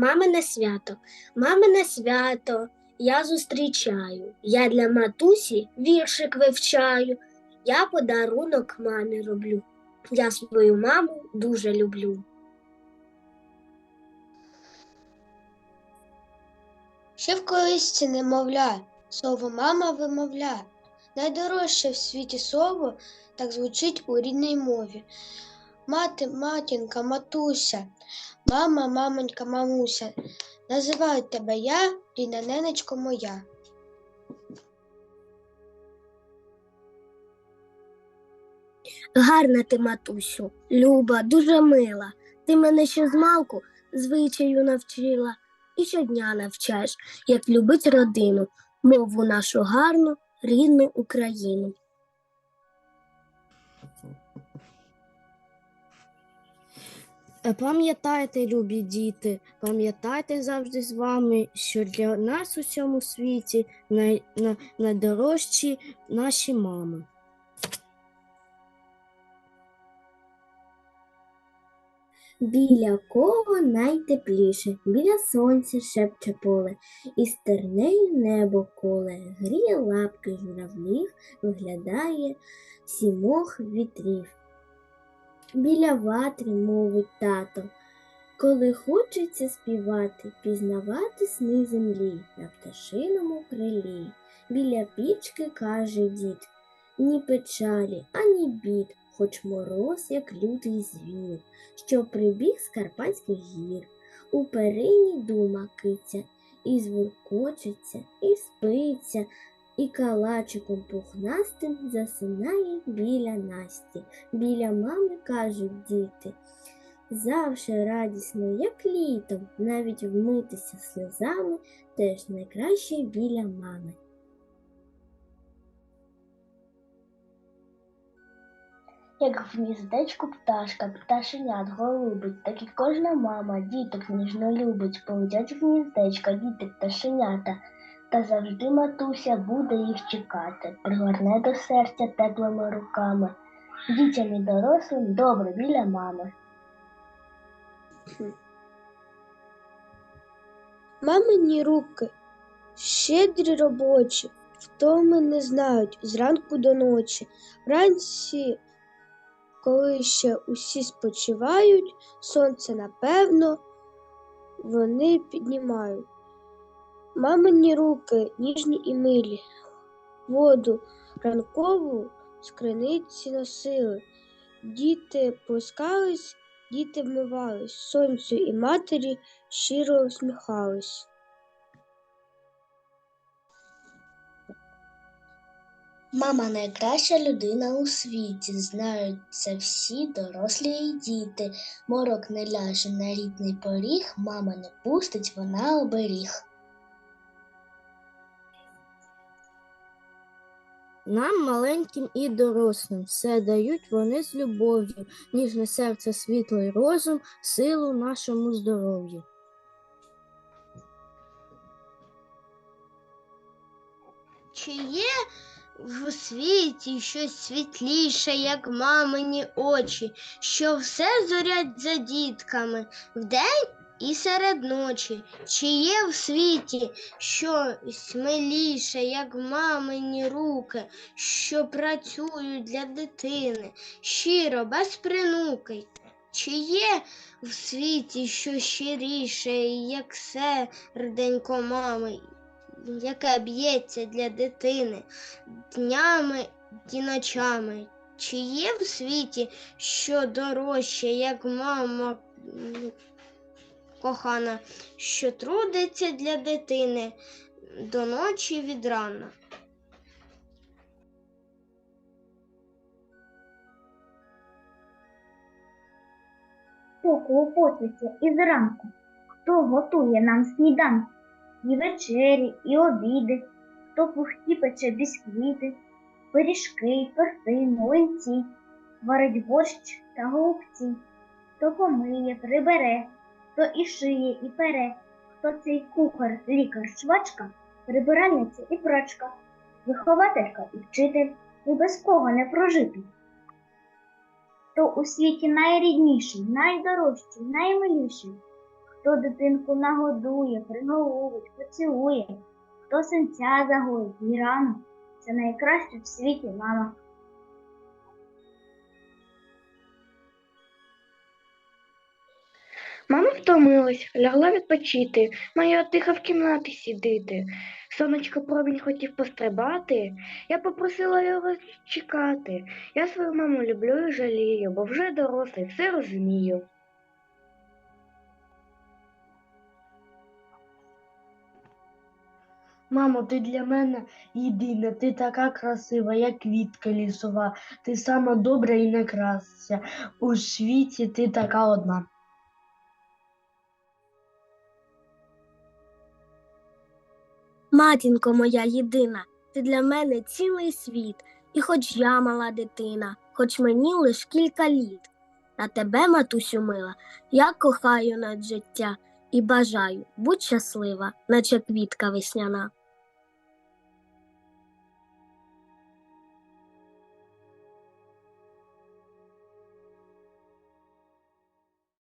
Мамине свято, мамине свято я зустрічаю. Я для матусі віршик вивчаю. Я подарунок мамі роблю. Я свою маму дуже люблю. Ще в колисці немовля, слово мама вимовля. Найдорожче в світі слово так звучить у рідній мові. Мати, матінка, матуся, мама, мамонька, мамуся. Називаю тебе я, рідна ненечко моя. Гарна ти, матусю, люба, дуже мила. Ти мене ще з малку звичаю навчила і щодня навчаєш, як любить родину, мову нашу гарну, рідну Україну. Пам'ятайте, любі діти, пам'ятайте завжди з вами, що для нас у цьому світі най, на, найдорожчі наші мами. Біля кого найтепліше, біля сонця шепче поле, і стернею небо коле, гріє лапки журавлів, виглядає сімох вітрів. Біля ватри мовить тато, коли хочеться співати, пізнавати сни землі на пташиному крилі. Біля пічки каже дід, ні печалі, ані бід, хоч мороз, як лютий звір, що прибіг з Карпатських гір. У перині дума киця, і звуркочеться, і спиться, і калачиком пухнастим засинає біля Насті. Біля мами кажуть діти. Завше радісно, як літом, навіть вмитися сльозами теж найкраще біля мами. Як в гніздечку пташка, пташенят голубить, так і кожна мама діток ніжно любить, полетять в гніздечка діти пташенята, та завжди матуся буде їх чекати, пригорне до серця теплими руками. Дітям і дорослим добре біля мами. Мамині руки, щедрі робочі, втоми не знають зранку до ночі. Вранці, коли ще усі спочивають, сонце напевно вони піднімають. Мамині руки ніжні і милі, воду ранкову з криниці носили. Діти плескались, діти вмивались, сонцю і матері щиро усміхались. Мама найкраща людина у світі, знають це всі дорослі і діти. Морок не ляже на рідний поріг, мама не пустить, вона оберіг. Нам, маленьким і дорослим, все дають вони з любов'ю, ніжне серце, світлий розум, силу нашому здоров'ю. Чи є в світі щось світліше, як мамині очі, що все зорять за дітками вдень і серед ночі? Чи є в світі щось миліше, як мамині руки, що працюють для дитини, щиро, без принуки? Чи є в світі щось щиріше, як серденько мами, яке б'ється для дитини днями і ночами. Чи є в світі що дорожче, як мама кохана, що трудиться для дитини до ночі від рана? Хто клопотиться із ранку, хто готує нам сніданку, і вечері, і обіди, хто пухті пече бісквіти, пиріжки, торти, млинці, варить борщ та голубці, хто помиє, прибере, хто і шиє, і пере, хто цей кухар, лікар, швачка, прибиральниця і прачка, вихователька і вчитель, і без кого не прожити. Хто у світі найрідніший, найдорожчий, наймиліший, хто дитинку нагодує, приголубить, поцілує, хто синця загоїть і рану, це найкраще в світі мама. Мама втомилась, лягла відпочити, моя тихо в кімнаті сидіти. Сонечко промінь хотів пострибати, я попросила його чекати. Я свою маму люблю і жалію, бо вже дорослий, все розумію. Мамо, ти для мене єдина, ти така красива, як квітка лісова, ти сама добра і найкраща. У світі ти така одна. Матінко моя єдина, ти для мене цілий світ, і хоч я мала дитина, хоч мені лиш кілька літ. А тебе, матусю мила, я кохаю над життя і бажаю, будь щаслива, наче квітка весняна.